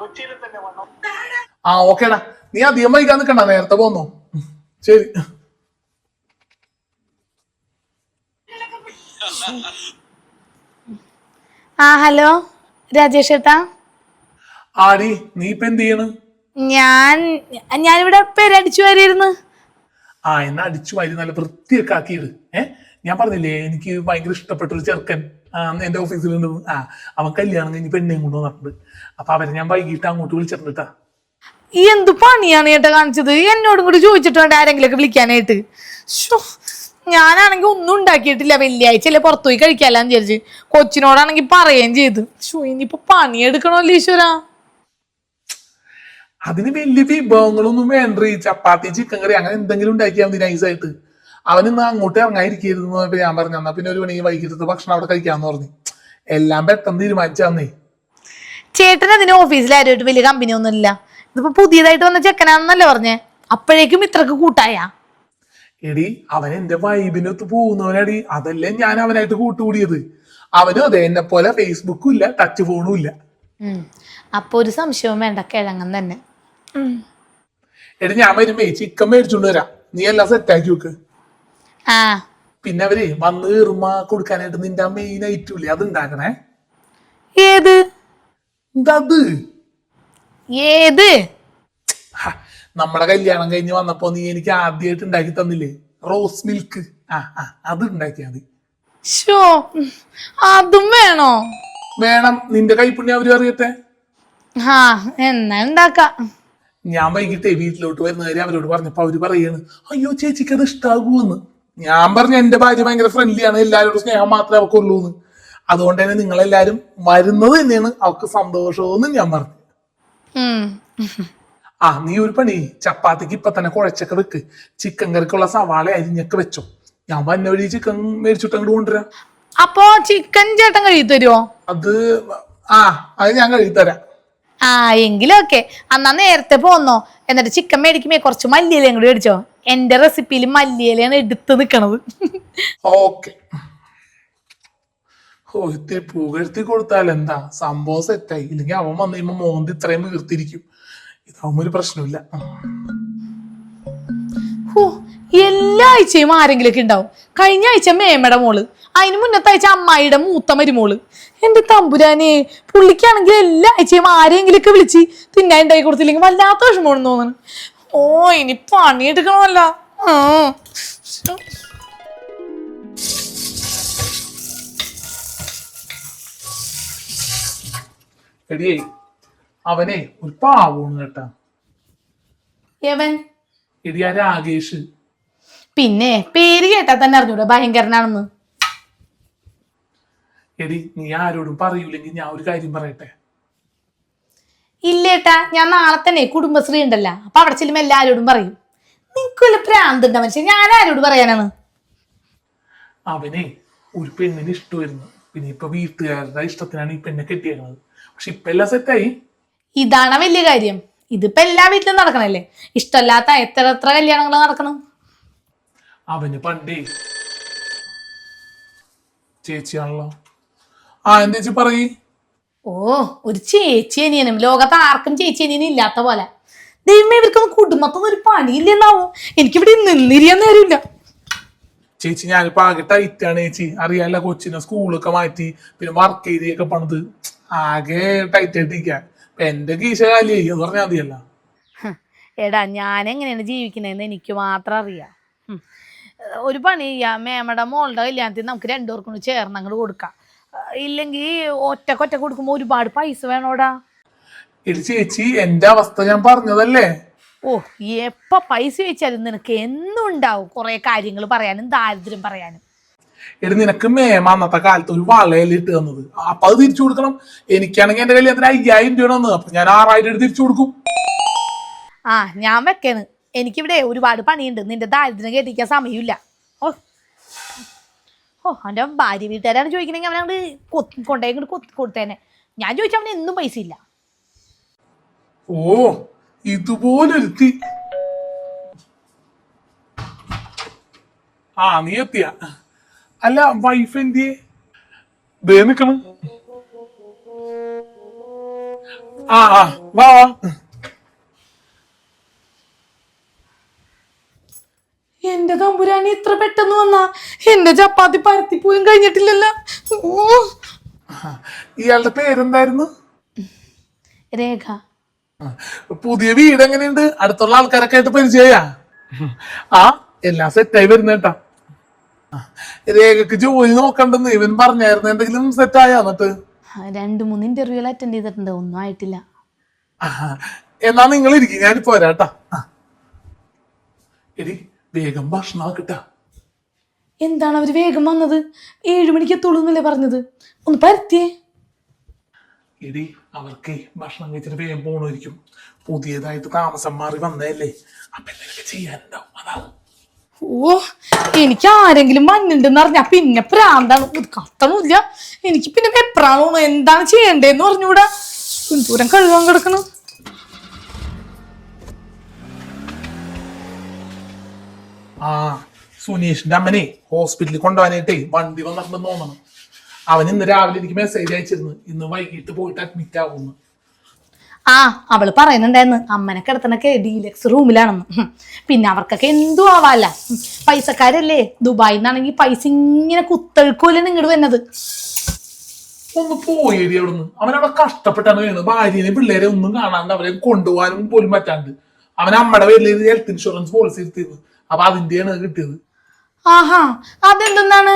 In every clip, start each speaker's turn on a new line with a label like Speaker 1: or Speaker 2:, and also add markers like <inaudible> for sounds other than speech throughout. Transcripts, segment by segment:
Speaker 1: കൊച്ചിയിൽ തന്നെ വന്നു?
Speaker 2: ആ ഓക്കേടാ. നീ അധികം വൈകാൻ നിൽക്കണ്ട നേരത്തെ പോന്നോ. ശരി.
Speaker 3: ആ ഹലോ. രാജേഷ് ഏട്ടാ.
Speaker 2: ആടി നീ ഇപ്പൊ എന്ത് ചെയ്യണ്?
Speaker 3: ഞാൻ ഞാനിവിടെ പേരടിച്ചു വരിയിരുന്നു.
Speaker 2: ആ എന്നാ അടിച്ചു വാരി നല്ല വൃത്തിയൊക്കെ ആക്കിയിട്. ഏ? ഞാൻ പറഞ്ഞില്ലേ എനിക്ക് ഭയങ്കര ഇഷ്ടപ്പെട്ട ഒരു ചെറുക്കൻ. ആ, എന്റെ ഓഫീസിലുണ്ട് ആ അവൻ കല്യാണം കഴിഞ്ഞ് പെണ്ണേം കൊണ്ട് വന്നിട്ടുണ്ട്. അപ്പൊ അവരെ ഞാൻ വൈകിട്ട് അങ്ങോട്ട് വിളിച്ചിട്ടുണ്ട്.
Speaker 3: ഈ എന്ത് പണിയാണ് ഏട്ടാ കാണിച്ചത്? എന്നോടും കൂടി ചോദിച്ചിട്ട് വേണ്ട ആരെങ്കിലൊക്കെ വിളിക്കാനായിട്ട്. ഞാനാണെങ്കിൽ ഒന്നും ഉണ്ടാക്കിയിട്ടില്ല വെള്ളിയാഴ്ച അല്ലേ പുറത്തു പോയി കഴിക്കാല്ലാന്ന് വിചാരിച്ച്. കൊച്ചിനോടാണെങ്കിൽ പറയുകയും ചെയ്തു. ഷോ ഇനിയിപ്പോ പണിയെടുക്കണമല്ലോ ഈശ്വര.
Speaker 2: അതിന് വലിയ വിഭവങ്ങളൊന്നും വേണ്ട ചപ്പാത്തി ചിക്കൻ കറി അങ്ങനെ എന്തെങ്കിലും ഉണ്ടാക്കിയാൽ മതി നൈസായിട്ട് അവൻ അങ്ങോട്ടേ അങ്ങോട്ട് ഇറങ്ങാതിരിക്കരുത് എന്ന് ഞാൻ പറഞ്ഞു. എന്നാ പിന്നെ ഒരു മണി വൈകിട്ടത്തെ ഭക്ഷണം അവിടെ കഴിക്കാന്ന് പറഞ്ഞു. എല്ലാം പെട്ടെന്ന് തീരുമാനിച്ചേ
Speaker 3: ചേട്ടൻ അതിന് ഓഫീസിൽ ആരുമായിട്ട് വലിയ കമ്പനി ഒന്നും ഇല്ല. ഇതിപ്പോ പുതിയതായിട്ട് വന്ന ചെക്കനാണെന്നല്ലേ പറഞ്ഞേ? അപ്പോഴേക്കും ഇത്രക്ക് കൂട്ടായ?
Speaker 2: എടി അവൻ എന്റെ വൈബിനൊത്ത് പോകുന്നവനടി. അതല്ലേ ഞാൻ അവനായിട്ട് കൂട്ടുകൂടിയത്. അവനും അതെ എന്നെ പോലെ ഫേസ്ബുക്കും ഇല്ല ടച്ച് ഫോണും ഇല്ല.
Speaker 3: അപ്പൊ ഒരു സംശയവും വേണ്ട കിഴങ്ങൻ തന്നെ.
Speaker 2: എടി ഞാൻ വരുമ്പേ ചിക്കൻ മേടിച്ചോണ്ട് വരാം. നീ എല്ലാം സെറ്റാക്കി വെക്ക്. പിന്നെ അവർ വന്ന് കയറുമ്പോ കൊടുക്കാനായിട്ട് നിന്റെ മെയിൻ ഐറ്റം ഇല്ലേ? അത് ഉണ്ടാക്കണേ
Speaker 3: ഏത്
Speaker 2: അത്?
Speaker 3: ഏത്?
Speaker 2: നമ്മളെ നമ്മുടെ കല്യാണം കഴിഞ്ഞ് വന്നപ്പോ നീ എനിക്ക് ആദ്യമായിട്ട് ഉണ്ടാക്കി തന്നില്ലേ? Rose milk. ആ ആ അത് ഉണ്ടാക്കിയാ മതി.
Speaker 3: ഷോ അതും വേണോ?
Speaker 2: വേണം. നിന്റെ കൈപ്പുണ്യം അവർ അറിയട്ടെ
Speaker 3: ആ എന്നാ ഉണ്ടാക്കാം.
Speaker 2: ഞാൻ വൈകിട്ടേ വീട്ടിലോട്ട് വരുന്നവരെ അവരോട് പറഞ്ഞപ്പോ അവർ പറയാണ് അയ്യോ ചേച്ചിക്ക് അത് ഇഷ്ടാകൂന്ന്. ഞാൻ പറഞ്ഞു എന്റെ ഭാര്യ ഭയങ്കര ഫ്രണ്ട്ലിയാണ് എല്ലാവരോടും സ്നേഹം മാത്രമേ അവക്കുള്ളൂ എന്ന് അതുകൊണ്ട് തന്നെ നിങ്ങളെല്ലാരും വരുന്നത് തന്നെയാണ് അവൾക്ക് സന്തോഷമെന്ന് ഞാൻ പറഞ്ഞു. ആ നീ ഒരു പണി ചപ്പാത്തിക്ക് ഇപ്പൊ തന്നെ കുഴച്ചൊക്കെ വെക്ക്. ചിക്കൻ കറിക്കുള്ള സവാള അരിഞ്ഞൊക്കെ വെച്ചോ. ഞാൻ വന്ന വഴി ചിക്കൻ മേടിച്ചിട്ട് അങ്ങോട്ട് കൊണ്ടുവരാം.
Speaker 3: അപ്പോ ചിക്കൻ ചേട്ടൻ കഴുകി തരുമോ
Speaker 2: അത് ആ അത് ഞാൻ കഴുകി തരാം.
Speaker 3: ആ എങ്കിലും ഓക്കെ അന്നാ നേരത്തെ പോന്നോ. എന്നിട്ട് ചിക്കൻ മേടിക്കുമ്പോ കുറച്ച് മല്ലിയിലയും കൂടി മേടിച്ചോ. എന്റെ റെസിപ്പിയിൽ മല്ലിയിലയാണ് എടുത്ത് നിക്കണത്.
Speaker 2: ഓക്കെ. ഓ ഇത്തിരി പുകഴ്ത്തി കൊടുത്താൽ എന്താ? സംഭവം സെറ്റായി ഇല്ലെങ്കിൽ അവൻ വന്നു കഴിയുമ്പോ മോന്തി ഇത്രയും വീർത്തിരിക്കും. ഇതാവുമ്പോ ഒരു പ്രശ്നമില്ല
Speaker 3: എല്ലാ ആഴ്ചയും ആരെങ്കിലൊക്കെ ഉണ്ടാവും. കഴിഞ്ഞ ആഴ്ച മേമയുടെ മോൾ. അതിന് മുന്നത്തെ ആഴ്ച അമ്മായിയുടെ മൂത്ത മരുമോൾ. എന്റെ തമ്പുരാനെ പുള്ളിക്കാണെങ്കിൽ എല്ലാ ആഴ്ചയും ആരെങ്കിലൊക്കെ വിളിച്ച് തിന്നാൻ ഉണ്ടായി കൊടുത്തില്ലെങ്കിൽ വല്ലാത്ത വിഷമമാണെന്ന് തോന്നുന്നു. ഓ ഇനി പണിയെടുക്കണമല്ല.
Speaker 2: എടിയേ അവനെ ഒരു പാവൂണ് കേട്ടാ.
Speaker 3: യവൻ?
Speaker 2: എടി ആ രാകേഷ്.
Speaker 3: പിന്നെ പേര് കേട്ടാ തന്നെ അറിഞ്ഞൂടെ ഭയങ്കരനാണെന്ന്.
Speaker 2: എടി നീ ആരോടും പറയൂലെങ്കിൽ ഞാൻ ഒരു കാര്യം പറയട്ടെ?
Speaker 3: ഇല്ലേട്ടാ ഞാൻ നാളെ തന്നെ കുടുംബശ്രീ ഉണ്ടല്ലോ. അപ്പൊ അവിടെ ചെല്ലുമ്പോ എല്ലാരോടും പറയും. നിനക്ക് വല്ല പ്രാന്തുണ്ട മനുഷ്യൻ ഞാൻ ആരോട് പറയാനാണ്?
Speaker 2: അവനെ ഒരു പെണ്ണിന് ഇഷ്ടമായിരുന്നു. പിന്നെ ഇപ്പൊ വീട്ടുകാരുടെ ഇഷ്ടത്തിനാണ് ഈ പെണ്ണെ കെട്ടിയേക്കുന്നത് പക്ഷെ ഇപ്പൊ എല്ലാം സെറ്റായി
Speaker 3: ഇതാണ് വലിയ കാര്യം. ഇതിപ്പോ എല്ലാ വീട്ടിലും നടക്കണല്ലേ? ഇഷ്ടമല്ലാത്ത എത്ര എത്ര കല്യാണങ്ങൾ നടക്കണം
Speaker 2: അവന് പണ്ടേ. ചേച്ചിയാണല്ലോ. ആ എന്തേച്ചി പറയ്?
Speaker 3: ഓ ഒരു ചേച്ചി അനിയനും. ലോകത്ത് ആർക്കും ചേച്ചി അനിയനും ഇല്ലാത്ത പോലെ. ദൈവമേ ഇവർക്കൊന്നും കുടുംബത്തൊന്നും ഒരു പണിയില്ലെന്നാവും? എനിക്കിവിടെ നിന്നിരിയാൻ നേരമില്ല.
Speaker 2: ചേച്ചി ഞാനിപ്പോ ആകെ ടൈറ്റാണ് ചേച്ചി. അറിയാല്ല കൊച്ചിനെ സ്കൂളൊക്കെ മാറ്റി പിന്നെ വർക്ക് ഏരിയൊക്കെ പണിത്. ആകെ ടൈറ്റ് ആയിട്ടിരിക്കാൻ എന്റെ കീശ കാലിയായി എന്ന് പറഞ്ഞാൽ മതിയല്ല.
Speaker 3: എടാ ഞാൻ എങ്ങനെയാണ് ജീവിക്കുന്നതെന്ന് എനിക്ക് മാത്രം അറിയാം. ഒരു പണി ചെയ്യാം മേമയുടെ മോളുടെ കല്യാണത്തിന് നമുക്ക് രണ്ടുപേർക്കും കൂടി ചേർന്ന് അങ്ങോട്ട് കൊടുക്കാം. ഇല്ലെങ്കിൽ ഒറ്റയ്ക്ക് ഒറ്റ കൊടുക്കുമ്പോൾ ഒരുപാട് പൈസ വേണോടാ?
Speaker 2: ചേച്ചി എന്റെ അവസ്ഥ ഞാൻ പറഞ്ഞതല്ലേ?
Speaker 3: ഓ എപ്പ പൈസ വെച്ചാലും നിനക്ക് എന്നും ഉണ്ടാവും കുറെ കാര്യങ്ങൾ പറയാനും ദാരിദ്ര്യം പറയാനും.
Speaker 2: എടി നിനക്ക് മേമ അന്നത്തെ കാലത്ത് ഒരു വളയല്ലേ ഇട്ട് തന്നത്. അപ്പൊ അത് തിരിച്ചു കൊടുക്കണം. എനിക്കാണെങ്കിൽ എന്റെ കല്യാണത്തിന് അയ്യായിരം രൂപ തന്നത്. അപ്പൊ ഞാൻ ആറായിരം തിരിച്ചു കൊടുക്കും.
Speaker 3: ആ ഞാൻ വെക്കാണ്. എനിക്കിവിടെ ഒരുപാട് പണിയുണ്ട്. നിന്റെ ദാരിദ്ര്യം കേട്ടിരിക്കാൻ സമയമില്ല. ഓ. ഓ അവന്റെ ഭാര്യ വീട്ടുകാരാണ് ചോദിക്കണമെങ്കിൽ അങ്ങോട്ട് കൊത്തി കൊണ്ടേ ഇങ്ങോട്ട് കൊത്തി കൊടുത്തേനെ ഞാൻ ചോദിച്ചാൽ അവന് എന്നും പൈസ ഇല്ല.
Speaker 2: ഓ ഇതുപോലൊരുത്തി. ആ നീ എത്തിയ. അല്ല വൈഫ് എന്തിയെ? ആ ആ വാ.
Speaker 3: എന്റെ തമ്പുരാനി ഇത്ര പെട്ടെന്ന് വന്നാ? എന്റെ ചപ്പാത്തി പരത്തി പോലും കഴിഞ്ഞിട്ടില്ലല്ലോ. ഓ.
Speaker 2: ഇയാളുടെ പേരെന്തായിരുന്നു?
Speaker 3: രേഖ.
Speaker 2: പുതിയ വീട് എങ്ങനെയുണ്ട്? അടുത്തുള്ള ആൾക്കാരൊക്കെ ആയിട്ട് പരിചയ ആ എല്ലാം സെറ്റായി വരുന്നേട്ടാ രേഖക്ക് ജോലി നോക്കണ്ടെന്ന് ഇവൻ പറഞ്ഞായിരുന്നു. എന്തെങ്കിലും സെറ്റായ എന്നിട്ട്?
Speaker 3: രണ്ട് മൂന്ന് ഇന്റർവ്യൂകൾ അറ്റൻഡ് ചെയ്തിട്ടുണ്ട്. ഒന്നും ആയിട്ടില്ല.
Speaker 2: ആ, എന്നാ നിങ്ങൾ ഇരിക്കും. ഞാൻ പോരാട്ടാ എടി വേഗം ഭക്ഷണം ആക്കട്ട.
Speaker 3: എന്താണ് അവർ വേഗം വന്നത്? ഏഴു മണിക്ക് എത്തുള്ളൂ എന്നല്ലേ പറഞ്ഞത്? ഒന്ന് പരത്തിയേ.
Speaker 2: എടി അവർക്ക് ഭക്ഷണം കഴിച്ചിട്ട് വേഗം പോണായിരിക്കും പുതിയതായിട്ട് താമസം മാറി വന്നതല്ലേ. അപ്പൊ എന്തെങ്കിലും ചെയ്യാനുണ്ടാവും. അതാ.
Speaker 3: ഓ എനിക്ക് ആരെങ്കിലും മഞ്ഞുണ്ടെന്ന് അറിഞ്ഞാ പിന്നെ പ്രാന്താണ്. ഇത് കത്തണില്ല എനിക്ക് പിന്നെ വെപ്രാണോ എന്താണ് ചെയ്യണ്ടേന്ന് പറഞ്ഞൂടാ ദൂരം കഴുകാൻ കിടക്കണം.
Speaker 2: ആ സുനീഷിന്റെ അമ്മനെ ഹോസ്പിറ്റലിൽ കൊണ്ടുപോകാനായിട്ടേ വണ്ടി വന്നിട്ടുണ്ടെന്ന് തോന്നണം അവൻ ഇന്ന് രാവിലെ എനിക്ക് മെസ്സേജ് അയച്ചിരുന്നു. ഇന്ന് വൈകിട്ട് പോയിട്ട് അഡ്മിറ്റ് ആവുന്നു
Speaker 3: ആ അവൾ പറയുന്നുണ്ടായിരുന്നു. അമ്മനെ കിടത്തണൊക്കെ ഡീലക്സ് റൂമിലാണെന്ന് പിന്നെ അവർക്കൊക്കെ എന്തു ആവാല്ല. പൈസക്കാരല്ലേ? ദുബായിൽ നിന്നാണെങ്കിൽ പൈസ ഇങ്ങനെ കുത്തൊഴുക്കൂല്ലേ നിങ്ങട് വന്നത്
Speaker 2: ഒന്ന് പോയി അവിടുന്ന്. അവൻ അവിടെ കഷ്ടപ്പെട്ടാണ് വീണ് ഭാര്യനെ പിള്ളേരെ ഒന്നും കാണാണ്ട് അവരെ കൊണ്ടുപോകാനും പോലും പറ്റാണ്ട്. അവൻ അമ്മയുടെ പേരിൽ ഹെൽത്ത് ഇൻഷുറൻസ് പോളിസി എടുത്തിരുന്നു. അപ്പൊ അതിന്റെയാണ് അത് കിട്ടിയത്.
Speaker 3: ആഹാ അതെന്തെന്നാണ്?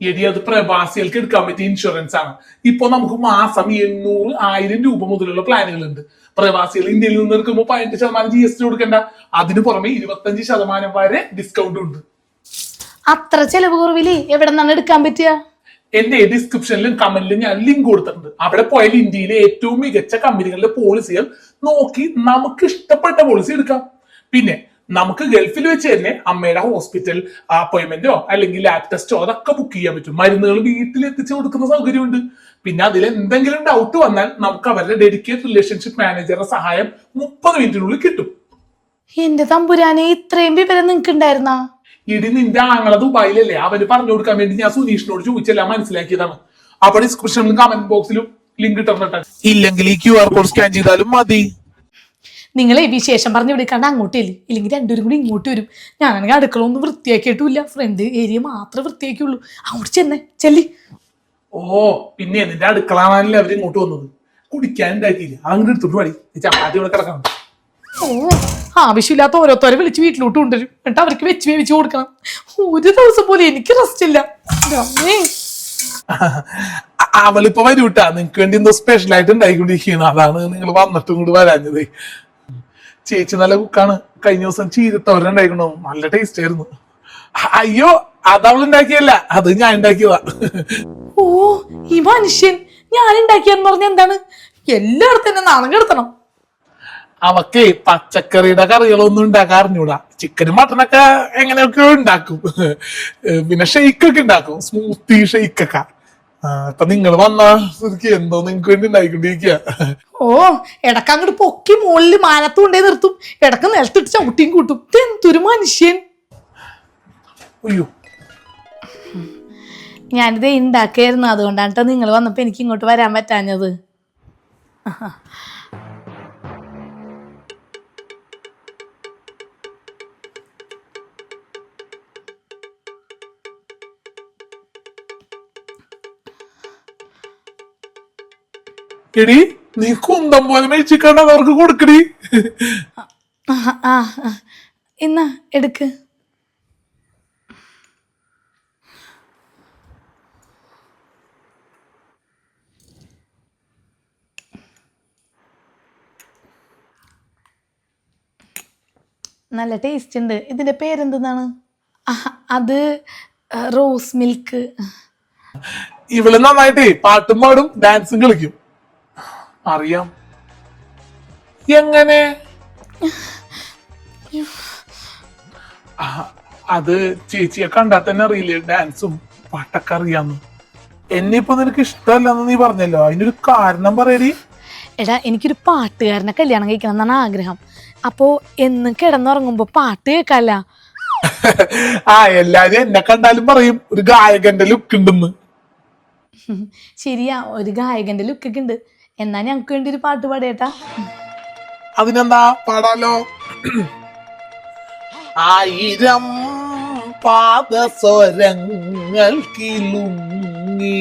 Speaker 2: എടി അത് പ്രവാസികൾക്ക് എടുക്കാൻ പറ്റിയ ഇൻഷുറൻസ് ആണ്. ഇപ്പൊ നമുക്ക് മാസം എണ്ണൂറ് ആയിരം രൂപ മുതലുള്ള പ്ലാനുകളുണ്ട്. പ്രവാസികൾ ഇന്ത്യയിൽ നിന്ന് എടുക്കുമ്പോൾ പതിനെട്ട് ശതമാനം ജി എസ് ടി കൊടുക്കണ്ട. അതിന് പുറമെ ഇരുപത്തഞ്ച് ശതമാനം വരെ ഡിസ്കൗണ്ട് ഉണ്ട്.
Speaker 3: അത്ര ചെലവ് കുറവിൽ എവിടെ നിന്നാണ് എടുക്കാൻ പറ്റുക
Speaker 2: എന്റെ ഡിസ്ക്രിപ്ഷനിലും കമന്റിലും ഞാൻ ലിങ്ക് കൊടുത്തിട്ടുണ്ട്. അവിടെ പോയാൽ ഇന്ത്യയിലെ ഏറ്റവും മികച്ച കമ്പനികളുടെ പോളിസികൾ നോക്കി നമുക്ക് ഇഷ്ടപ്പെട്ട പോളിസി എടുക്കാം. പിന്നെ നമുക്ക് ഗൾഫിൽ വെച്ച് തന്നെ അമ്മയുടെ ഹോസ്പിറ്റൽ അപ്പോയിന്റ്മെന്റോ അല്ലെങ്കിൽ ലാബ് ടെസ്റ്റോ അതൊക്കെ ബുക്ക് ചെയ്യാൻ പറ്റും. മരുന്നുകൾ വീട്ടിൽ എത്തിച്ചു കൊടുക്കുന്ന സൗകര്യമുണ്ട്. പിന്നെ അതിൽ എന്തെങ്കിലും ഡൗട്ട് വന്നാൽ നമുക്ക് അവരുടെ ഡെഡിക്കേറ്റ് റിലേഷൻഷിപ്പ് മാനേജറുടെ സഹായം മുപ്പത് മിനിറ്റിനുള്ളിൽ കിട്ടും.
Speaker 3: എന്റെ തമ്പുരാനെ ഇത്രയും വിവരം നിങ്ങൾക്ക് ഉണ്ടായിരുന്ന?
Speaker 2: ഇടി നിന്റെ ആങ്ങള ദുബായിലല്ലേ? അവന് പറഞ്ഞു കൊടുക്കാൻ വേണ്ടി ഞാൻ സുനീഷിനോട് ചോദിച്ചെല്ലാം? മനസ്സിലാക്കിയതാണ്. അപ്പൊ ഡിസ്ക്രിപ്ഷനിലും കമന്റ് ബോക്സിലും ലിങ്ക് ഇട്ടിട്ടുണ്ട്. ഇല്ലെങ്കിൽ ഈ ക്യു ആർ കോഡ് സ്കാൻ ചെയ്താലും മതി.
Speaker 3: നിങ്ങളെ വിശേഷം പറഞ്ഞു വിളിക്കാണ്ട് അങ്ങോട്ട് ഇല്ല ഇല്ലെങ്കിൽ രണ്ടുപേരും കൂടി ഇങ്ങോട്ട് വരും. ഞാനാണെങ്കിൽ അടുക്കള ഒന്നും വൃത്തിയാക്കിയിട്ടുമില്ല ഫ്രണ്ട് ഏരിയ മാത്രമേ വൃത്തിയാക്കിയുള്ളൂ. അങ്ങോട്ട് ചെന്നേ. ചെല്ലി.
Speaker 2: ഓ പിന്നെ നിന്റെ അടുക്കളാണല്ലേ അവർ ഇങ്ങോട്ട് വന്നത്? കുടിക്കാൻ ഉണ്ടാക്കിയില്ല. അങ്ങോട്ട് എടുത്തോട്ട് പാടി ചപ്പാത്തി ഇവിടെ കിടക്കണം.
Speaker 3: ഓ ആവശ്യമില്ലാത്ത ഓരോരുത്തരെ വിളിച്ച് വീട്ടിലോട്ട് കൊണ്ടുവരും. എന്നിട്ട് അവർക്ക് വെച്ച് വേവിച്ച് കൊടുക്കണം. ഒരു ദിവസം പോലെ എനിക്ക് റെസ്റ്റ് ഇല്ല.
Speaker 2: അവളിപ്പോ വരൂട്ടാ. നിങ്ങക്ക് വേണ്ടി എന്തോ സ്പെഷ്യൽ ആയിട്ട് ഉണ്ടായിക്കൊണ്ടിരിക്കുകയാണ്. അതാണ് നിങ്ങൾ വന്നിട്ടും കൂടി വരാഞ്ഞത്. ചേച്ചി നല്ല കുക്കാണ്. കഴിഞ്ഞ ദിവസം ചീരത്തോരൻ ഉണ്ടായിക്കണു നല്ല ടേസ്റ്റ് ആയിരുന്നു. അയ്യോ അത് അവൾ ഉണ്ടാക്കിയല്ല. അത് ഞാൻ ഉണ്ടാക്കിയതാ.
Speaker 3: ഓ ഈ മനുഷ്യൻ ഞാൻ ഉണ്ടാക്കിയെന്ന് പറഞ്ഞ എന്താണ്? എല്ലായിടത്തും എന്നെ നാണം കെടുത്തണം.
Speaker 2: അവക്കേ പച്ചക്കറിയുടെ കറികളൊന്നും ഉണ്ടാക്കാൻ അറിഞ്ഞൂടാ ചിക്കനും മട്ടനൊക്കെ എങ്ങനെയൊക്കെ ഉണ്ടാക്കും. പിന്നെ ഷെയ്ക്കൊക്കെ ഉണ്ടാക്കും. സ്മൂത്തി ഷെയ്ക്ക് ഇപ്പൊ നിങ്ങൾ വന്ന ശരിക്കും എന്തോ നിങ്ങക്ക് വേണ്ടി ഉണ്ടായിക്കൊണ്ടിരിക്കുക
Speaker 3: ഓ ഇടയ്ക്ക് അങ്ങോട്ട് പൊക്കി മുകളിൽ മാനത്ത് കൊണ്ടേ നിർത്തും. ഇടയ്ക്ക് നിലത്തിട്ട് ചവിട്ടിയും കൂട്ടും. എന്തൊരു മനുഷ്യൻ?
Speaker 2: അയ്യോ
Speaker 3: ഞാനിത് ഉണ്ടാക്കിയായിരുന്നു. അതുകൊണ്ടാണ് കേട്ടോ നിങ്ങൾ വന്നപ്പോ എനിക്ക് ഇങ്ങോട്ട് വരാൻ പറ്റാഞ്ഞത്.
Speaker 2: എടി നീ കുന്തം പോലെ മേടിച്ചിക്കണ്ട അവർക്ക് കൊടുക്കടി.
Speaker 3: ആ ആ ആ. എന്നാ എടുക്ക്. നല്ല ടേസ്റ്റ് ഉണ്ട്. ഇതിന്റെ പേരെന്താണ് അത് റോസ് മിൽക്ക്.
Speaker 2: ഇവൾ നന്നായിട്ടേ പാട്ടും പാടും ഡാൻസും കളിക്കും. അറിയാം. എങ്ങനെ? അത് ചേച്ചിയെ കണ്ടാൽ തന്നെ അറിയില്ലേ? ഡാൻസും പാട്ടൊക്കെ അറിയാന്ന്. എന്നെ ഇപ്പൊ നിനക്ക് ഇഷ്ടമല്ലെന്ന് നീ പറഞ്ഞല്ലോ. അതിനൊരു കാരണം പറയടി.
Speaker 3: എടാ എനിക്കൊരു പാട്ടുകാരനെ കല്യാണം കഴിക്കണം എന്നാണ് ആഗ്രഹം. അപ്പോ എന്നും കിടന്നുറങ്ങുമ്പോ പാട്ട് കേൾക്കാല്ല. <laughs>
Speaker 2: ആ എല്ലാരും എന്നെ കണ്ടാലും പറയും ഒരു ഗായകന്റെ ലുക്ക് ഉണ്ടെന്ന്.
Speaker 3: ശരിയാ ഒരു ഗായകന്റെ ലുക്കൊക്കെ ഉണ്ട്. എന്നാ ഞങ്ങൾക്ക് വേണ്ടി ഒരു പാട്ട് പാടിയേട്ടാ.
Speaker 2: അതിനെന്താ? പാടാലോ. <clears throat> ആയിരം പാദസ്വരങ്ങൾക്കിലുങ്ങി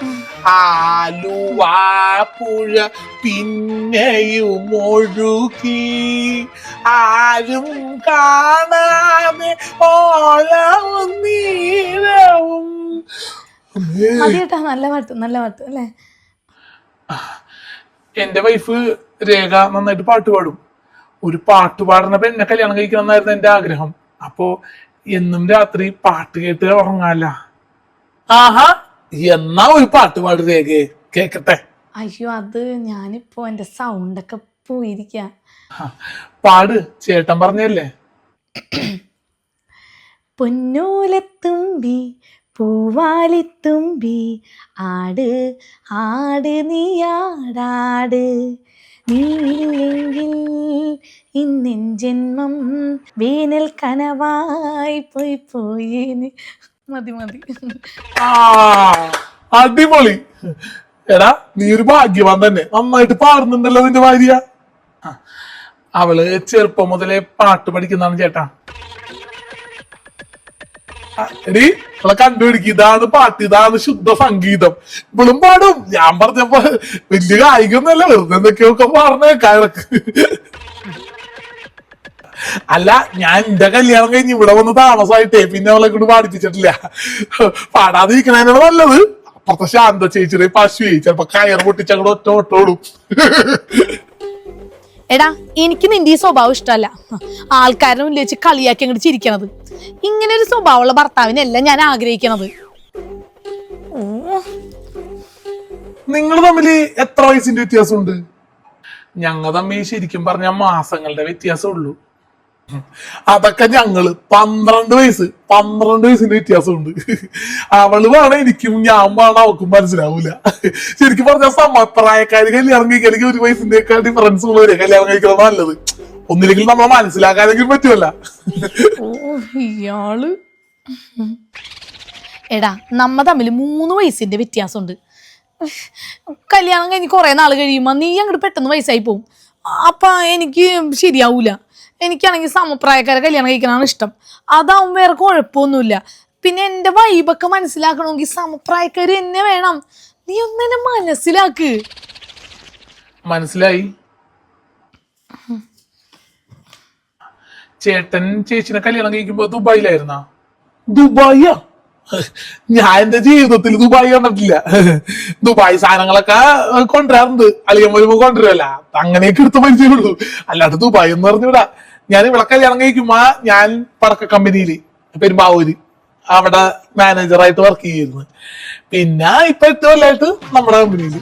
Speaker 2: <clears throat> ആലുവാപ്പുഴ പിന്നെയും ഒഴുകി ആരും കാണാതെ ഓളവും നീരവും.
Speaker 3: മതിയേട്ടാ നല്ല പാട്ട് നല്ല പാട്ട് അല്ലേ?
Speaker 2: എന്റെ വൈഫ് രേഖ നന്നായിട്ട് പാട്ട് പാടും. ഒരു പാട്ട് പാടുന്ന പെണ്ണെ കല്യാണം കഴിക്കണം എന്നായിരുന്നു എന്റെ ആഗ്രഹം. അപ്പോ എന്നും രാത്രി പാട്ട് കേട്ട് ഉറങ്ങാല ആഹാ എന്നാ ഒരു പാട്ട് പാട് രേഖ. കേക്കട്ടെ.
Speaker 3: അയ്യോ അത് ഞാനിപ്പോ എന്റെ സൗണ്ടൊക്കെ പോയിരിക്ക.
Speaker 2: ആ, പാട്. ചേട്ടൻ പറഞ്ഞല്ലേ?
Speaker 3: പൊന്നോലത്തുമ്പി പൂവാലിത്തുമ്പി ആട് ആട് നീയാടാട്. നീയില്ലെങ്കിൽ ഇന്നിൻ ജന്മം വേനൽ കനവായി പോയി പോയേന്. മതി മതി.
Speaker 2: അടിപൊളി. എടാ നീ ഒരു ഭാഗ്യവാൻ തന്നെ. നന്നായിട്ട് പാടുന്നുണ്ടല്ലോ നിന്റെ ഭാര്യ. അവൾ ചെറുപ്പം മുതലേ പാട്ട് പഠിക്കുന്നതാണ് ചേട്ടാ. എടി നമ്മളെ കണ്ടുപിടിക്കും. ഇതാണ് പാട്ട് ഇതാണ് ശുദ്ധ സംഗീതം. ഇവളും പാടും. ഞാൻ പറഞ്ഞപ്പോ വലിയ കായികൊന്നല്ല വെറുതെ എന്തൊക്കെയൊക്കെ പറഞ്ഞ കഴക്ക് അല്ല ഞാൻ എന്റെ കല്യാണം കഴിഞ്ഞ് ഇവിടെ വന്ന് താമസമായിട്ടേ പിന്നെ അവളെ കൊണ്ട് പാടിപ്പിച്ചിട്ടില്ല. പാടാതിരിക്കണതിനാണ് നല്ലത്. അപ്പുറത്തെ ശാന്ത ചേച്ചിയുടെ പശുവേ ചിലപ്പോ കയർ പൊട്ടിച്ചങ്ങോട്ട് ഒറ്റ ഓട്ടോടും
Speaker 3: എടാ എനിക്ക് നിന്റെ ഈ സ്വഭാവം ഇഷ്ടമല്ല. ആൾക്കാരുടെ മുന്നിൽ വെച്ച് കളിയാക്കി അങ്ങോട്ട് ചിരിക്കണത്. ഇങ്ങനെ ഒരു സ്വഭാവമുള്ള ഭർത്താവിനല്ല ഞാൻ ആഗ്രഹിക്കണത്.
Speaker 2: നിങ്ങൾ തമ്മിൽ എത്ര വയസ്സിന്റെ വ്യത്യാസമുണ്ട്? ഞങ്ങൾ തമ്മിൽ ശരിക്കും പറഞ്ഞ മാസങ്ങളുടെ വ്യത്യാസമുള്ളൂ അതൊക്കെ ഞങ്ങൾ പന്ത്രണ്ട് വയസ്സ് പന്ത്രണ്ട് വയസ്സിന്റെ വ്യത്യാസമുണ്ട്. അവൾ വേണം എനിക്കും ഞാൻ വേണം അവക്കും മനസ്സിലാവൂല. ശരിക്കും പറഞ്ഞ സമപ്രായക്കാര് കല്യാണം കഴിക്കാൻ ഒരു വയസ്സിന്റെ ഡിഫറൻസ് ഉള്ളവരെ കല്യാണം കഴിക്കണം നല്ലത്. ഒന്നില്ലെങ്കിൽ നമ്മളെ മനസ്സിലാക്കാനെങ്കിലും പറ്റുമല്ല.
Speaker 3: ഇയാൾ. എടാ നമ്മ തമ്മിൽ മൂന്ന് വയസ്സിന്റെ വ്യത്യാസമുണ്ട്. കല്യാണം കഴിഞ്ഞ് കുറെ നാൾ കഴിയുമ്പോ നീ അങ്ങോട്ട് പെട്ടെന്ന് വയസ്സായി പോവും. അപ്പൊ എനിക്ക് ശരിയാവൂല. എനിക്കാണെങ്കിൽ സമപ്രായക്കാരെ കല്യാണം കഴിക്കാനാണ് ഇഷ്ടം. അതാവും വേറെ കുഴപ്പമൊന്നുമില്ല. പിന്നെ എന്റെ വൈബൊക്കെ മനസ്സിലാക്കണമെങ്കിൽ സമപ്രായക്കാർ എന്നെ വേണം. നീ ഒന്നെ മനസ്സിലാക്ക്.
Speaker 2: മനസ്സിലായി? ചേട്ടൻ ചേച്ചിനെ കല്യാണം കഴിക്കുമ്പോ ദുബായിലായിരുന്ന? ദുബായിയാ? ഞാൻ എന്റെ ജീവിതത്തിൽ ദുബായി കണ്ടിട്ടില്ല. ദുബായ് സാധനങ്ങളൊക്കെ കൊണ്ടുവരാറുണ്ട്. അല്ലെങ്കിൽ വരുമ്പോ കൊണ്ടുവരുമല്ല അങ്ങനെയൊക്കെ എടുത്ത് പരിചയമുള്ളൂ. അല്ലാണ്ട് ദുബായ് എന്ന് പറഞ്ഞൂടാ ഞാൻ ഇവിടെ കല്യാണം കഴിക്കുമ്പോ ഞാൻ പടക്ക കമ്പനിയിൽ പെരുമ്പാവൂര്. അവിടെ മാനേജറായിട്ട് വർക്ക് ചെയ്യുന്നു പിന്നെ ഇപ്പൊ എട്ട് കൊല്ലായിട്ട് നമ്മുടെ കമ്പനിയിൽ.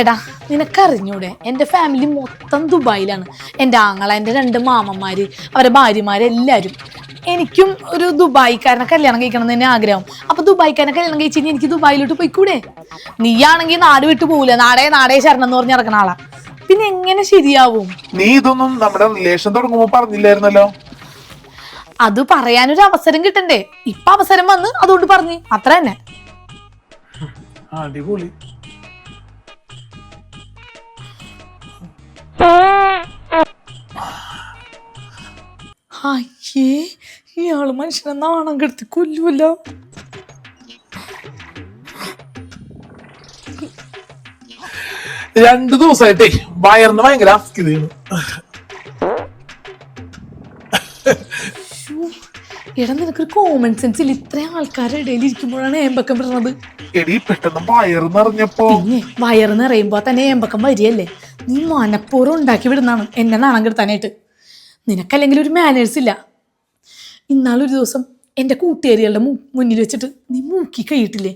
Speaker 3: എടാ നിനക്കറിഞ്ഞൂടെ? എന്റെ ഫാമിലി മൊത്തം ദുബായിലാണ്. എന്റെ ആങ്ങള എന്റെ രണ്ട് മാമന്മാര് അവരുടെ ഭാര്യമാര് എല്ലാവരും എനിക്കും ഒരു ദുബായിക്കാരനെ കല്യാണം കഴിക്കണം എന്ന് തന്നെ ആഗ്രഹം. അപ്പൊ ദുബായിക്കാരനെ കല്യാണം കഴിച്ച് കഴിഞ്ഞാൽ എനിക്ക് ദുബായിലോട്ട് പോയിക്കൂടെ? നീയാണെങ്കിൽ നാട് വിട്ടു പോകൂല നാടേ നാടേ ശരണം എന്ന് പറഞ്ഞ് നടക്കണ ആളാ. പിന്നെ എങ്ങനെ ശരിയാവും?
Speaker 2: നീ ഇതൊന്നും നമ്മുടെ റിലേഷൻ തുടങ്ങുമ്പോ പറഞ്ഞില്ലായിരുന്നല്ലോ.
Speaker 3: അത് പറയാനൊരു അവസരം കിട്ടണ്ടേ? ഇപ്പൊ അവസരം വന്ന് അതുകൊണ്ട് പറഞ്ഞു. അത്ര തന്നെ.
Speaker 2: അടിപൊളി.
Speaker 3: അയ്യേ ഇയാൾ മനുഷ്യനെ നാണം കെടുത്തി കൊല്ലുമല്ലോ
Speaker 2: രണ്ടു ദിവസമായിട്ടേ വയറിന് ഭയങ്കര അസ്ഥിതയാണ്
Speaker 3: എടാ നിനക്കൊരു കോമൺ സെൻസിൽ ഇത്രയും ആൾക്കാരുടെ ഇടയിൽ ഇരിക്കുമ്പോഴാണ് ഏമ്പക്കം വരുന്നത്.
Speaker 2: എടി പെട്ടെന്ന് വയറ് നിറഞ്ഞപ്പോ.
Speaker 3: പിന്നെ വയറ് നിറയുമ്പോ തന്നെ ഏമ്പക്കം വരികയല്ലേ? നീ മനപ്പൂർവം ഉണ്ടാക്കി വിടുന്നതാണ്. എന്നെ നാണം കെടുത്താനായിട്ട്. നിനക്കല്ലെങ്കിൽ ഒരു മാനേഴ്സ് ഇല്ല. ഇന്നാളൊരു ദിവസം എന്റെ കൂട്ടുകാരികളുടെ മു- മുന്നിൽ വെച്ചിട്ട് നീ മൂക്കി കഴിയിട്ടില്ലേ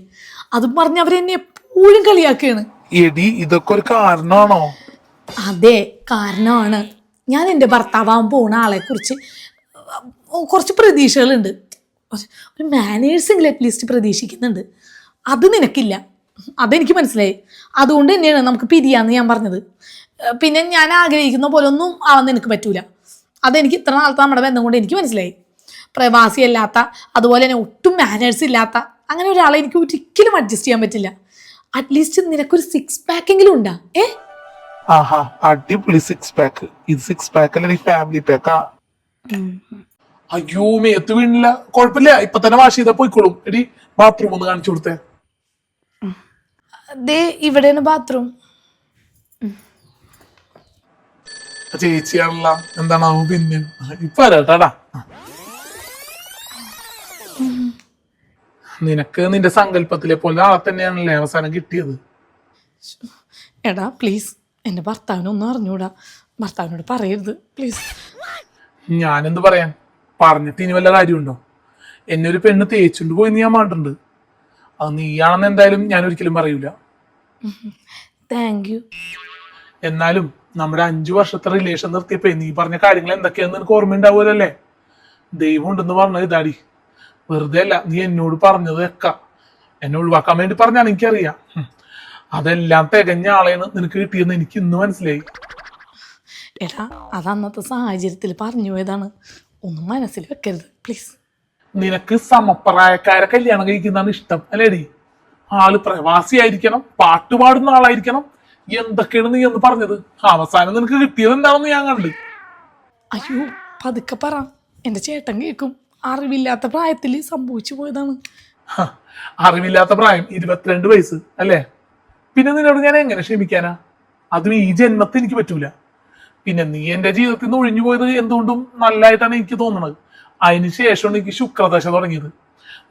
Speaker 3: അതും പറഞ്ഞ് അവരെന്നെ എപ്പോഴും കളിയാക്കുകയാണ്.
Speaker 2: എടി ഇതൊക്കെ ഒരു കാരണമാണോ
Speaker 3: അതെ കാരണമാണ് ഞാൻ എന്റെ ഭർത്താവാൻ പോണ ആളെ കുറിച്ച് കുറച്ച് പ്രതീക്ഷകളുണ്ട്. ഒരു- മാനേഴ്സെങ്കിലും അറ്റ്ലീസ്റ്റ് പ്രതീക്ഷിക്കുന്നുണ്ട്. അത് നിനക്കില്ല. അതെനിക്ക് മനസ്സിലായി. അതുകൊണ്ട് തന്നെയാണ് നമുക്ക് പിരിയാന്ന് ഞാൻ പറഞ്ഞത്. പിന്നെ ഞാൻ ആഗ്രഹിക്കുന്ന പോലെ ഒന്നും ആവാൻ നിനക്ക് പറ്റൂല. അതെനിക്ക് ഇത്ര നാളത്തെ നമ്മുടെ ബന്ധം കൊണ്ട് എനിക്ക് മനസ്സിലായി. പ്രവാസിയല്ലാത്ത അതുപോലെ തന്നെ ഒട്ടും മാനേഴ്സ് ഇല്ലാത്ത അങ്ങനെ ഒരാളെ എനിക്ക് ഒരിക്കലും അഡ്ജസ്റ്റ് ചെയ്യാൻ പറ്റില്ല. അറ്റ്ലീസ്റ്റ് നിനക്കൊരു സിക്സ് പാക്കെങ്കിലും ഉണ്ടാ. ഏ?
Speaker 2: ആഹാ അടിപൊളി സിക്സ് പാക്ക് ഇത് സിക്സ് പാക്ക് അല്ലെങ്കിൽ ഫാമിലി പാക്കാ അയ്യോ മേത്ത് വീണില്ല. കുഴപ്പമില്ല. ഇപ്പൊ തന്നെ വാഷ് ചെയ്താ പോയിക്കോളും. എടി ബാത്റൂം ഒന്ന് കാണിച്ചു കൊടുത്തേ.
Speaker 3: ദേ ഇവിടെയാണ് ബാത്റൂം
Speaker 2: ചേച്ചിയാണല്ല. എന്താണാവും പിന്നെ ഇപ്പൊ വരാട്ടാടാ നിനക്ക് നിന്റെ സങ്കല്പത്തിലെ പോലെ ആളെ തന്നെയാണല്ലേ അവസാനം കിട്ടിയത്?
Speaker 3: എടാ പ്ലീസ് എന്റെ ഭർത്താവിനൊന്നും അറിഞ്ഞൂടാ. ഭർത്താവിനോട് പറയരുത് പ്ലീസ്
Speaker 2: ഞാനെന്ത് പറയാൻ? പറഞ്ഞിട്ട് ഇനി വല്ല കാര്യമുണ്ടോ? എന്നെ ഒരു പെണ്ണ് തേച്ചുകൊണ്ട് പോയി ഞാൻ മാണ്ടുണ്ട് അത് നീയാണെന്ന് എന്തായാലും ഞാൻ ഒരിക്കലും പറയൂല.
Speaker 3: താങ്ക് യു
Speaker 2: എന്നാലും നമ്മുടെ അഞ്ചു വർഷത്തെ റിലേഷൻ നിർത്തിയപ്പോ നീ പറഞ്ഞ കാര്യങ്ങൾ എന്തൊക്കെയാന്ന് നിനക്ക് ഓർമ്മയുണ്ടാവുമല്ലേ ദൈവം ഉണ്ടെന്ന് പറഞ്ഞ ഇതാടി. വെറുതെ അല്ല നീ എന്നോട് പറഞ്ഞത് വെക്ക എന്നെ ഒഴിവാക്കാൻ വേണ്ടി പറഞ്ഞാണ് എനിക്കറിയാം. അതെല്ലാം തികഞ്ഞ ആളെയാണ് നിനക്ക് കിട്ടിയെന്ന് എനിക്ക് ഇന്ന് മനസ്സിലായി.
Speaker 3: എടാ അത് അന്നത്തെ സാഹചര്യത്തിൽ പറഞ്ഞു പോയതാണ്. ഒന്നും മനസ്സിൽ വെക്കരുത് പ്ലീസ്
Speaker 2: നിനക്ക് സമപ്രായക്കാരെ കല്യാണം കഴിക്കുന്നതാണ് ഇഷ്ടം അല്ലേടി? ആൾ പ്രവാസിയായിരിക്കണം പാട്ടുപാടുന്ന ആളായിരിക്കണം. എന്തൊക്കെയാണ് നീ എന്ന് പറഞ്ഞത്? അവസാനം നിനക്ക് കിട്ടിയത് എന്താണെന്ന് ഞാൻ കണ്ടു.
Speaker 3: അയ്യോ പതുക്കെ പറ. എന്റെ ചേട്ടൻ കേൾക്കും അറിവില്ലാത്ത പ്രായത്തിൽ സംഭവിച്ചു പോയതാണ്.
Speaker 2: അറിവില്ലാത്ത പ്രായം ഇരുപത്തിരണ്ട് വയസ്സ് അല്ലേ? പിന്നെ നിന്നോട് ഞാൻ എങ്ങനെ ക്ഷമിക്കാനാ? അതും ഈ ജന്മത്തിൽ എനിക്ക് പറ്റൂല. പിന്നെ നീ എന്റെ ജീവിതത്തിൽ നിന്ന് ഒഴിഞ്ഞു പോയത് എന്തുകൊണ്ടും നല്ലതായിട്ടാണ് എനിക്ക് തോന്നുന്നത്. അതിന് ശേഷം എനിക്ക് ശുക്രദശ തുടങ്ങിയത്.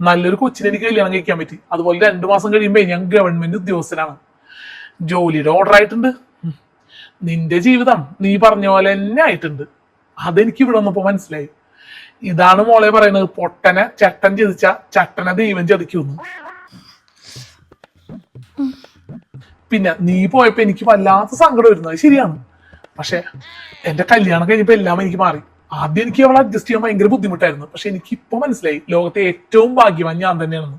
Speaker 2: നല്ലൊരു കൊച്ചിനെ എനിക്ക് കല്യാണം കഴിക്കാൻ പറ്റി. അതുപോലെ രണ്ടു മാസം കഴിയുമ്പോൾ ഞാൻ ഗവൺമെന്റ് ഉദ്യോഗസ്ഥനാണ്. ജോലിയുടെ ഓർഡർ ആയിട്ടുണ്ട്. നിന്റെ ജീവിതം നീ പറഞ്ഞ പോലെ തന്നെ ആയിട്ടുണ്ട്. അതെനിക്ക് ഇവിടെ വന്നപ്പോ മനസ്സിലായി. ഇതാണ് മോളെ പറയുന്നത് പൊട്ടനെ ചട്ടൻ ചതിച്ച ചട്ടനെ ദൈവം ചതിക്കുന്നു പിന്നെ നീ പോയപ്പോ എനിക്ക് വല്ലാത്ത സങ്കടം വരുന്നു അത് ശരിയാണ്. പക്ഷെ എന്റെ കല്യാണം കഴിഞ്ഞപ്പോ എല്ലാം എനിക്ക് മാറി. ആദ്യം എനിക്ക് അവളെ അഡ്ജസ്റ്റ് ചെയ്യാൻ ഭയങ്കര ബുദ്ധിമുട്ടായിരുന്നു. പക്ഷെ എനിക്ക് ഇപ്പൊ മനസ്സിലായി. ലോകത്തെ ഏറ്റവും ഭാഗ്യവാൻ ഞാൻ തന്നെയാണെന്ന്.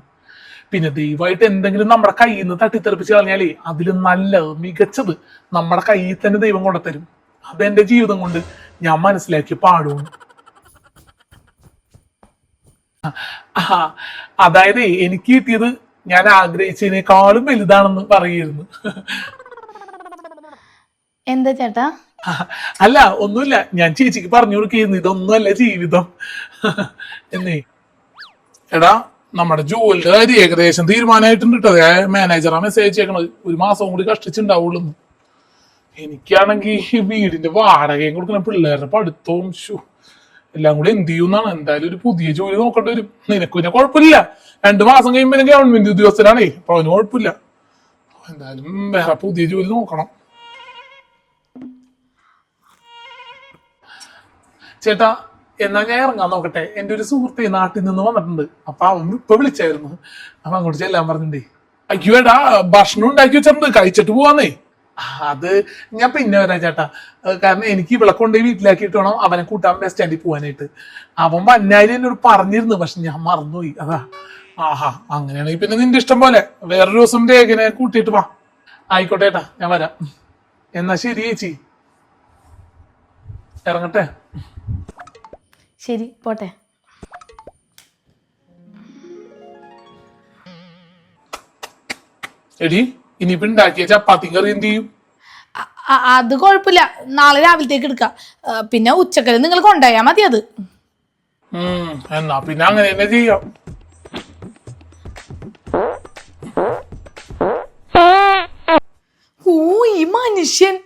Speaker 2: പിന്നെ ദൈവമായിട്ട് എന്തെങ്കിലും നമ്മുടെ കയ്യിൽ നിന്ന് തട്ടിത്തെറിപ്പിച്ച് കളഞ്ഞാലേ അതിൽ നല്ലത് മികച്ചത് നമ്മുടെ കയ്യിൽ തന്നെ ദൈവം കൊണ്ടുത്തരും. അതെന്റെ ജീവിതം കൊണ്ട് ഞാൻ മനസ്സിലാക്കി ആ, അതായത് എനിക്ക് കിട്ടിയത് ഞാൻ ആഗ്രഹിച്ചതിനേക്കാളും വലുതാണെന്ന് പറയുന്നു
Speaker 3: എന്താ ചേട്ടാ?
Speaker 2: അല്ല ഒന്നുമില്ല. ഞാൻ ചേച്ചിക്ക് പറഞ്ഞു കൊടുക്കുന്നു ഇതൊന്നുമല്ല ജീവിതം. എന്നേ എടാ നമ്മുടെ ജോലിയുടെ കാര്യം ഏകദേശം തീരുമാനമായിട്ടുണ്ട് കേട്ടോ. മാനേജറാ മെസ്സേജ് ചെയ്യണത് ഒരു മാസം കൂടി കഷ്ടിച്ചുണ്ടാവുള്ളൂ എനിക്കാണെങ്കിൽ വീടിന്റെ വാടകയും കൊടുക്കണ. പിള്ളേരുടെ പഠിത്തവും ഷു എല്ലാം കൂടി എന്ത് ചെയ്യുന്നാണ് എന്തായാലും ഒരു പുതിയ ജോലി നോക്കേണ്ടി വരും. നിനക്ക് പിന്നെ കുഴപ്പമില്ല. രണ്ടു മാസം കഴിയുമ്പോൾ ഗവൺമെന്റ് ഉദ്യോഗസ്ഥനാണേ. അപ്പൊ അവന് കുഴപ്പമില്ല. എന്തായാലും വേറെ പുതിയ ജോലി നോക്കണം. ചേട്ടാ എന്നാ ഞാൻ ഇറങ്ങാൻ നോക്കട്ടെ. എന്റെ ഒരു സുഹൃത്തെ നാട്ടിൽ നിന്ന് വന്നിട്ടുണ്ട്. അപ്പൊ അവൻ ഇപ്പൊ വിളിച്ചായിരുന്നു. അപ്പൊ അങ്ങോട്ട് ചെല്ലാൻ പറഞ്ഞിട്ടുണ്ടേ. അയ്യോ എടാ ഭക്ഷണം ഉണ്ടാക്കി വെച്ചിട്ടുണ്ട്. കഴിച്ചിട്ട് പോവാന്നേ. അത് ഞാൻ പിന്നെ വരാം ചേട്ടാ. കാരണം എനിക്ക് വിളക്കൊണ്ടേ വീട്ടിലാക്കിയിട്ട് വേണം അവനെ കൂട്ടാൻ ബസ് സ്റ്റാൻഡിൽ പോകാനായിട്ട്. അവൻ വന്നായി എന്നോട് പറഞ്ഞിരുന്നു പക്ഷെ ഞാൻ മറന്നുപോയി. അതാ. ആഹാ അങ്ങനെയാണെങ്കിൽ പിന്നെ നിന്റെ ഇഷ്ടം പോലെ. വേറൊരു ദിവസം രേഖനെ കൂട്ടിയിട്ട് വാ. ആയിക്കോട്ടെ ഏട്ടാ ഞാൻ വരാം. എന്നാ ശരി ചേച്ചി. ഇറങ്ങട്ടെ?
Speaker 3: ശരി പോട്ടെ.
Speaker 2: എടി ഇനിയിപ്പോ ഉണ്ടാക്കിയ ചപ്പാത്തി കറി എന്ത് ചെയ്യും?
Speaker 3: അ- അ- അത് കുഴപ്പമില്ല. നാളെ രാവിലത്തേക്ക് എടുക്കാം. പിന്നെ ഉച്ചക്കൽ നിങ്ങൾ കൊണ്ടുപോയാ മതി അത്.
Speaker 2: എന്നാ പിന്നെ അങ്ങനെ തന്നെ ചെയ്യാം.
Speaker 3: ഓ ഈ മനുഷ്യൻ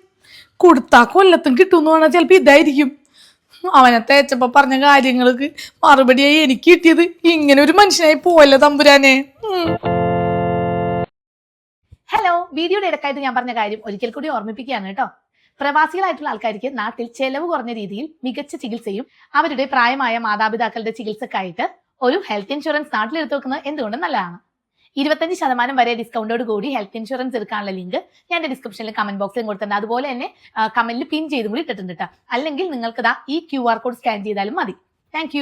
Speaker 3: കൊടുത്താ കൊല്ലത്തും കിട്ടുമെന്ന് പറഞ്ഞാൽ ചിലപ്പോ ഇതായിരിക്കും. അവനെ തേച്ചപ്പോ പറഞ്ഞ കാര്യങ്ങൾക്ക് മറുപടിയായി എനിക്ക് കിട്ടിയത് ഇങ്ങനെ ഒരു മനുഷ്യനായി പോയല്ലോ തമ്പുരാനെ. ഹലോ വീഡിയോയുടെ ഇടക്കായിട്ട് ഞാൻ പറഞ്ഞ കാര്യം ഒരിക്കൽ കൂടി ഓർമ്മിപ്പിക്കുകയാണ് കേട്ടോ. പ്രവാസികളായിട്ടുള്ള ആൾക്കാർക്ക് നാട്ടിൽ ചെലവ് കുറഞ്ഞ രീതിയിൽ മികച്ച ചികിത്സയും അവരുടെ പ്രായമായ മാതാപിതാക്കളുടെ ചികിത്സക്കായിട്ട് ഒരു ഹെൽത്ത് ഇൻഷുറൻസ് നാട്ടിലെടുത്ത് വെക്കുന്നത് എന്തുകൊണ്ടും നല്ലതാണ്? ഇരുപത്തഞ്ച് ശതമാനം വരെ ഡിസ്കൗണ്ടോട് കൂടി ഹെൽത്ത് ഇൻഷുറൻസ് എടുക്കാനുള്ള ലിങ്ക് ഞാൻ ഡിസ്ക്രിപ്ഷനിൽ കമന്റ് ബോക്സിലും കൊടുത്തിട്ടുണ്ട്. അതുപോലെ തന്നെ കമന്റിൽ പിൻ ചെയ്തും കൂടി ഇട്ടിട്ടുണ്ട് അല്ലെങ്കിൽ നിങ്ങൾക്ക് ദാ ഈ ക്യു ആർ കോഡ് സ്കാൻ ചെയ്താലും മതി. താങ്ക്